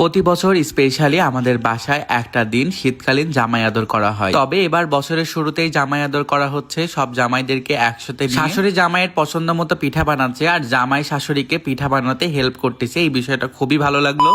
প্রতি বছর স্পেশালি আমাদের বাসায় একটা দিন শীতকালীন জামাই আদর করা হয়। তবে এবার বছরের শুরুতেই জামাই আদর করা হচ্ছে, সব জামাইদেরকে একসাথে শাশুড়ি জামাইয়ের পছন্দ মতো পিঠা বানাচ্ছে আর জামাই শাশুড়িকে পিঠা বানাতে হেল্প করতেছে, এই বিষয়টা খুবই ভালো লাগল।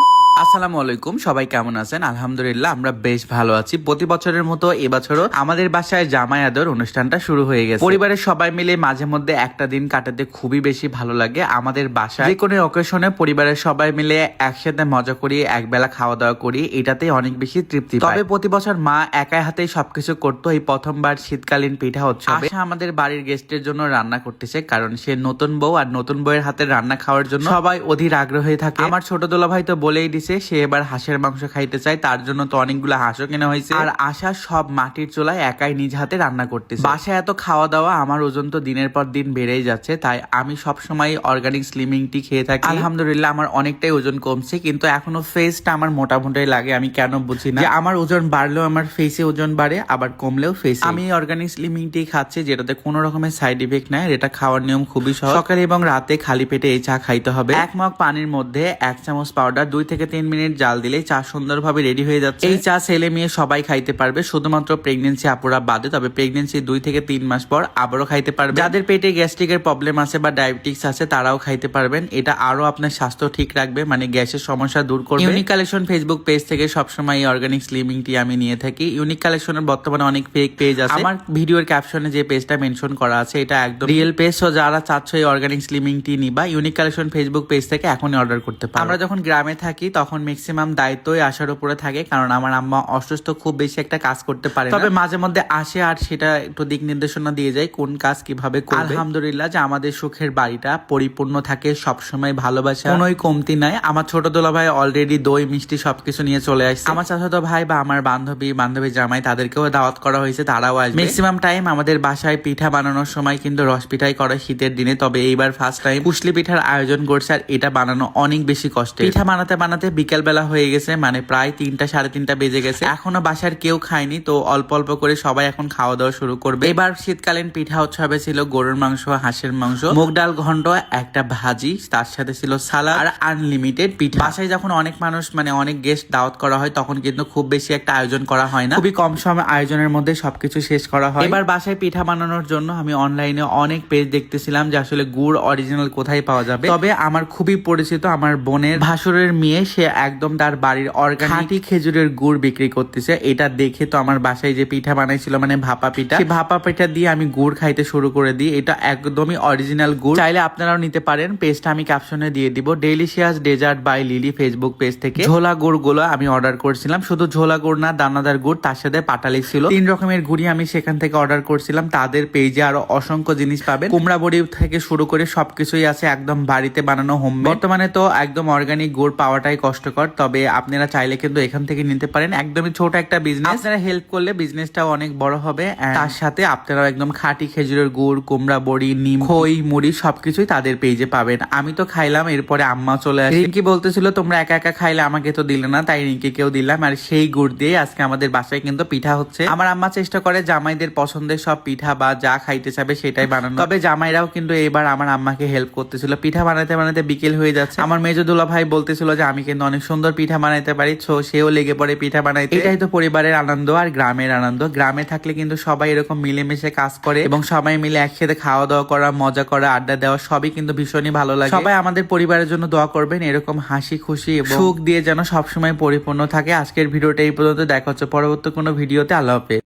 আসসালামু আলাইকুম, সবাই কেমন আছেন? আলহামদুলিল্লাহ, আমরা বেশ ভালো আছি। প্রতি বছরের মতো এবছরও আমাদের বাসায় জামাই আদর অনুষ্ঠানটা শুরু হয়ে গেছে। পরিবারের সবাই মিলে মাঝে মধ্যে একটা দিন কাটাতে খুবই বেশি ভালো লাগে। আমাদের বাসায় যে কোনো অকেশনে পরিবারের সবাই মিলে একসাথে মজা করি একবেলা খাওয়া দাওয়া করি এটাতে অনেক বেশি তৃপ্তি তবে প্রতি বছর মা একাই হাতে সবকিছু করতো, এই প্রথমবার শীতকালীন পিঠা হচ্ছে আশা আমাদের বাড়ির গেস্টের জন্য রান্না করতেছে, কারণ সে নতুন বউ আর নতুন বউয়ের হাতে রান্না খাওয়ার জন্য সবাই অধীর আগ্রহী থাকে। আমার ছোট দোলা ভাই তো বলেই দিছে, সে এবার হাঁসের মাংস খাইতে চায়, তার জন্য তো অনেকগুলো হাঁসও কেনা হয়েছে। আর আশা সব মাটির চুলায় একাই নিজ হাতে রান্না করতেছে। বাসায় এত খাওয়া দাওয়া আমার ওজন তো দিনের পর দিন বেড়েই যাচ্ছে, তাই আমি সব সময় অর্গানিক স্লিমিং টি খেয়ে থাকি। আলহামদুলিল্লাহ, আমার অনেকটাই ওজন কমছে, কিন্তু এখনও ফেসটা আমার মোটামুটি লাগে আমি কেন বুঝি না। আমার ওজন বাড়লেও আমার ফেসে ওজন বাড়ে আবার কমলেও ফেসে আমি অর্গানিক স্লিমিং টি খাচ্ছি যেটাতে কোনো রকমের সাইড ইফেক্ট নাই এটা খাওয়ার নিয়ম খুবই সহজ। সকালে এবং রাতে খালি পেটে এই চা খাইতে হবে। এক মগ পানির মধ্যে এক চামচ পাউডার দুই থেকে তিন মিনিট জাল দিলে চা সুন্দরভাবে রেডি হয়ে যাচ্ছে। এই চা ছেলে মেয়ে সবাই খাইতে পারবে শুধুমাত্র প্রেগনেন্সি আপুরা বাদে তবে প্রেগনেন্সি দুই থেকে তিন মাস পর আবারও খাইতে পারবে। যাদের পেটে গ্যাস্ট্রিকের প্রবলেম আছে বা ডায়াবেটিক্স আছে তারাও খাইতে পারবেন। এটা আরও আপনার স্বাস্থ্য ঠিক রাখবে মানে গ্যাসের সমস্যা দূর করবে। ইউনিক কালেকশন ফেসবুক পেজ থেকে সবসময় এই অর্গানিক স্লিমিং টি আমি নিয়ে থাকি। ইউনিক কালেকশনের বর্তমানে অনেক ফেক পেজ আছে। আমার ভিডিওর ক্যাপশনে যে পেজটা মেনশন করা আছে এটা একদম রিয়েল পেজ তো যারা চাচ্ছ এই অর্গানিক স্লিমিং টি নিবা ইউনিক কালেকশন ফেসবুক পেজ থেকে এখনই অর্ডার করতে পারো। আমরা যখন গ্রামে থাকি তখন ম্যাক্সিমাম দায়িত্বই আসার উপরে থাকে কারণ আমার আম্মা অসুস্থ খুব বেশি একটা কাজ করতে পারে তবে মাঝে মধ্যে আসে আর সেটা একটু দিক নির্দেশনা দিয়ে যায় কোন কাজ কীভাবে করবে। আলহামদুলিল্লাহ যে আমাদের সুখের বাড়িটা পরিপূর্ণ থাকে সবসময় ভালোবাসা কোনোই কমতি নাই। আমার ছোট দোলা ভাই অলরেডি দই মিষ্টি সবকিছু নিয়ে চলে আসছে। আমার চাচাতো ভাই বা আমার বান্ধবী বান্ধবী জামাই তাদেরকেও দাওয়াত করা হয়েছে তারাও আসবে। ম্যাক্সিমাম টাইম আমাদের বাসায় পিঠা বানানোর সময় কিন্তু রস পিঠাই করে শীতের দিনে তবে এইবার ফার্স্ট টাইম পুষলি পিঠার আয়োজন করছে আর এটা বানানো অনেক বেশি কষ্টের। পিঠা বানাতে বানাতে বিকেল বেলা হয়ে গেছে মানে প্রায় তিনটা সাড়ে তিনটা বেজে গেছে। এখনও বাসার কেউ খায়নি তো অল্প অল্প করে সবাই এখন খাওয়া দাওয়া শুরু করবে। এবার শীতকালীন পিঠা উৎসবে ছিল গরুর মাংস হাঁসের মাংস মুগ ডাল ঘন্ট একটা ভাজি তার সাথে ছিল সালাদ আর আনলিমিটেড পিঠা। বাসায় যখন অনেক মানুষ মানে অনেক গেস্ট দাওয়াত করা হয় তখন কিন্তু খুব বেশি একটা আয়োজন করা হয় না। খুবই কম সময় আয়োজনের মধ্যে সবকিছু শেষ করা হয়। এবার বাসায় পিঠা বানানোর জন্য আমি অনলাইনে অনেক পেজ দেখতেছিলাম যে আসলে গুড় অরিজিনাল কোথায় পাওয়া যাবে। তবে আমার খুবই পরিচিত আমার বোনের ভাসুরের মেয়ে সে একদম তার বাড়ির অর্গানিক খেজুরের গুড় বিক্রি করতেছে। এটা দেখে তো আমার বাসায় যে পিঠা বানাইছিল মানে ভাপা পিঠা সেই ভাপা পিঠা দিয়ে আমি গুড় খাইতে শুরু করে দিই। এটা একদমই অরিজিনাল গুড়। চাইলে আপনারাও নিতে পারেন। পেজটা আমি ক্যাপশনে দিয়ে দিব। Delicious dessert by Lily Facebook page থেকে। ঝোলা গুড়গুলো আমি অর্ডার করেছিলাম। শুধু ঝোলা গুড় না, দানাদার গুড় তার সাথে পাটালি ছিল। তিন রকমের গুড়ি আমি সেখান থেকে অর্ডার করছিলাম। তাদের পেজে আরও অসংখ্য জিনিস পাবেন। কুমড়া বড়ি থেকে শুরু করে সবকিছুই আছে একদম বাড়িতে বানানো হোম বর্তমানে তো একদম অর্গানিক গুড় পাওয়াটাই কষ্টকর। তবে আপনারা চাইলে কিন্তু এখান থেকে নিতে পারেন। একদমই ছোট একটা বিজনেস আপনারা হেল্প করলে বিজনেসটাও অনেক বড় হবে। তার সাথে আপনারা একদম খাঁটি খেজুরের গুড় কুমড়া বড়ি নিম, খই, মুড়ি সবকিছুই তাদের পেজে পাবেন। আমি তো খাইলাম, এরপরে আম্মা চলে আসে। রিঙ্কি বলতেছিল, তোমরা একা একা খাইলে আমাকে তো দিলে না, তাই রিঙ্কি কেউ দিলাম আর সেই গুড় দিয়ে আজকে আমাদের বাসায় কিন্তু পিঠা হচ্ছে। আমার আম্মা চেষ্টা করে জামাইদের পছন্দের সব পিঠা বা যা খাইতে চাবে সেটাই বানানো। তবে জামাইরাও কিন্তু এবার আমার আম্মাকে হেল্প করতেছিল। পিঠা বানাতে বানাতে বিকেল হয়ে যাচ্ছে। আমার মেজদুল্লা ভাই বলতেছিল যে, আমি কিন্তু অনেক সুন্দর পিঠা বানাইতে পারি। তো সেও লেগে পড়ে পিঠা বানাইতে। এটাই তো পরিবারের আনন্দ আর গ্রামের আনন্দ। গ্রামে থাকলে কিন্তু সবাই এরকম মিলেমিশে কাজ করে এবং সবাই মিলে একসাথে খাওয়া দাওয়া করা, মজা করা, আড্ডা দেওয়া সবই কিন্তু ভীষণই ভালো লাগে। সবাই আমাদের পরিবারের জন্য দোয়া করবেন, এরকম হাসি খুশি এবং সুখ দিয়ে যেন সবসময় পরিপূর্ণ থাকে। আজকের ভিডিওটা এই পর্যন্ত। দেখা হচ্ছে পরবর্তী কোনো ভিডিওতে। আল্লাহ হাফেজ।